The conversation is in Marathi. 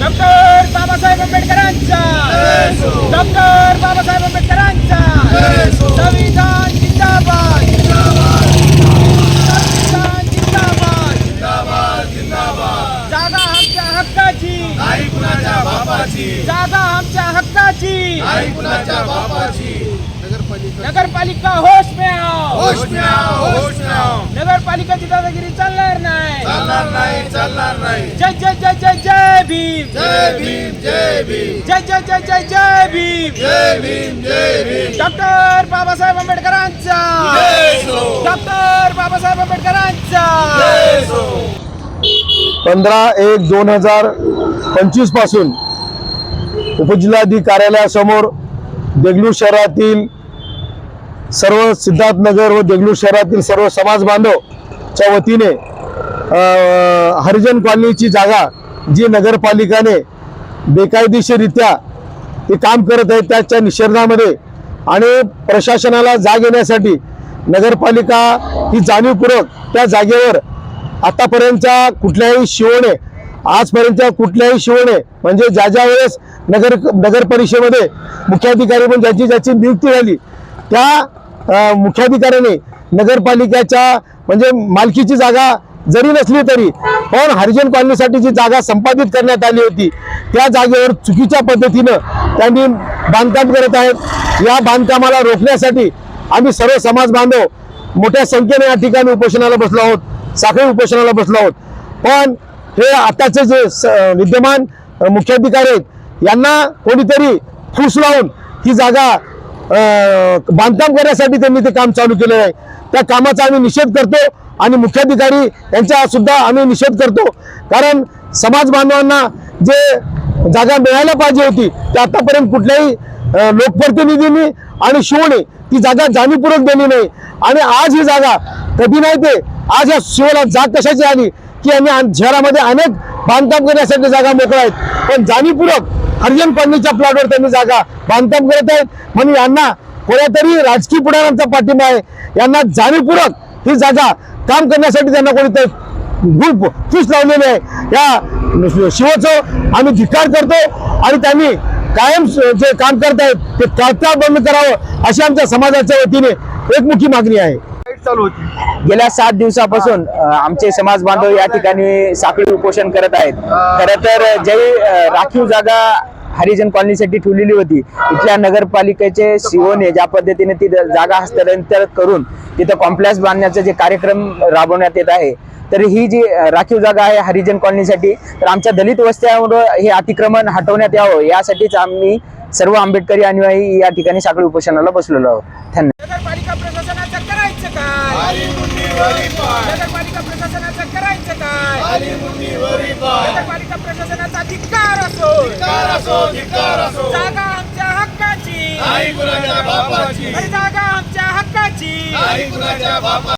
डॉक्टर बाबासाहेब आंबेडकरांचा. डॉक्टर बाबासाहेब आंबेडकरांचा. संविधान जिंदाबाद. संविधान जिंदाबाद. जागा आमच्या हक्काची. नाही कुणाच्या बापाची? जागा आमच्या हक्काची. नाही कुणाच्या बापाची? नगरपालिका. होश में आओ होश में आओ, होश में आओ. नगरपालिकाची दादागिरी चालणार. चालणार नाही चालणार नाही. जय जय जय जय जय भीम. जय भीम जय भीम. जय जय जय जय जय भीम. जय भीम जय भीम. डॉक्टर बाबासाहेब आंबेडकरांचा. डॉक्टर बाबासाहेब आंबेडकरांचा. पंधरा एक दोन हजार पंचवीसपासून उपजिल्हाधिकारी कार्यालयासमोर देगलूर शहरातील सर्व सिद्धार्थनगर व देगलूर शहरातील सर्व समाज बांधवच्या वतीने हरिजन कॉलनीची जागा जी नगरपालिकाने बेकायदेशीररित्या ते काम करत आहे त्याच्या निषेधामध्ये आणि प्रशासनाला जाग येण्यासाठी नगरपालिका ही जाणीवपूर्वक त्या जागेवर आतापर्यंतच्या कुठल्याही शिवणे आजपर्यंतच्या कुठल्याही शिवणे म्हणजे ज्या ज्या वेळेस नगर नगर परिषदेमध्ये मुख्याधिकारी म्हणून ज्याची ज्याची नियुक्ती झाली त्या मुख्याधिकाऱ्याने नगरपालिकेच्या म्हणजे मालकीची जागा जरी नसली तरी पण हरिजन कॉलनीसाठी जी जागा संपादित करण्यात आली होती त्या जागेवर चुकीच्या पद्धतीनं त्यांनी बांधकाम करत आहेत. या बांधकामाला रोखण्यासाठी आम्ही सर्व समाज बांधव मोठ्या संख्येने या ठिकाणी उपोषणाला बसलो आहोत साखळी उपोषणाला बसलो आहोत. पण हे आताचे जे स- विद्यमान मुख्याधिकारी आहेत यांना कोणीतरी फूस लावून ही जागा बांधकाम करण्यासाठी त्यांनी ते काम चालू केलेलं आहे. त्या कामाचा आम्ही निषेध करतो. आणि मुख्याधिकारी यांचा सुद्धा आम्ही निषेध करतो. कारण समाज बांधवांना जे जागा मिळायला पाहिजे होती ते आतापर्यंत कुठल्याही लोकप्रतिनिधींनी आणि शिवने ती जागा जाणीवपूर्वक दिली नाही. आणि आज ही जागा कधी नाही ते आज या शिवला जाग कशाची आली की आम्ही शहरामध्ये अनेक बांधकाम करण्यासाठी जागा मोकळ्या आहेत. पण जाणीवपूर्वक हरिजन कॉलनीच्या प्लॉटवर त्यांनी जागा बांधकाम करत आहेत. म्हणून यांना कोणातरी राजकीय पुढाऱ्यांचा पाठिंबा आहे. यांना जाणीवपूर्वक ही जागा काम करण्यासाठी त्यांना कोणीतरी ग्रुप फीस लावलेली आहे. या शिवचं आम्ही धिक्कार करतो आणि त्यांनी कायम जे काम करतायत ते तात्काळ बंद करावं अशी आमच्या समाजाच्या वतीने एकमुखी मागणी आहे. गेल्या सात दिवसापासून आमचे समाज बांधव या ठिकाणी साखळी उपोषण करत आहेत. खरं तर जे राखीव जागा हरिजन कॉलनीसाठी ठेवलेली होती. इथल्या नगरपालिकेचे सीओने ज्या पद्धतीने ती जागा हस्तांतर करून तिथं कॉम्प्लेक्स बांधण्याचा जे कार्यक्रम राबवण्यात येत आहे तर ही जी राखीव जागा आहे हरिजन कॉलनीसाठी तर आमच्या दलित वस्त्यावर हे अतिक्रमण हटवण्यात यावं यासाठीच आम्ही सर्व आंबेडकरी अनुयायी या ठिकाणी साखळी उपोषणाला बसलेलो आहोत. धन्यवाद. नगरपालिका प्रशासनाचं करायचं काय? आली मुंडीवरी पाय नगरपालिका प्रशासनाचं करायचं काय आली मुंडीवरी पाय नगरपालिका प्रशासनाचा धिक्कार असो धिक्कार असो. जागा आमच्या हक्काची. नाही कुणाच्या बापाची. अरे जागा आमच्या हक्काची. नाही कुणाच्या बापा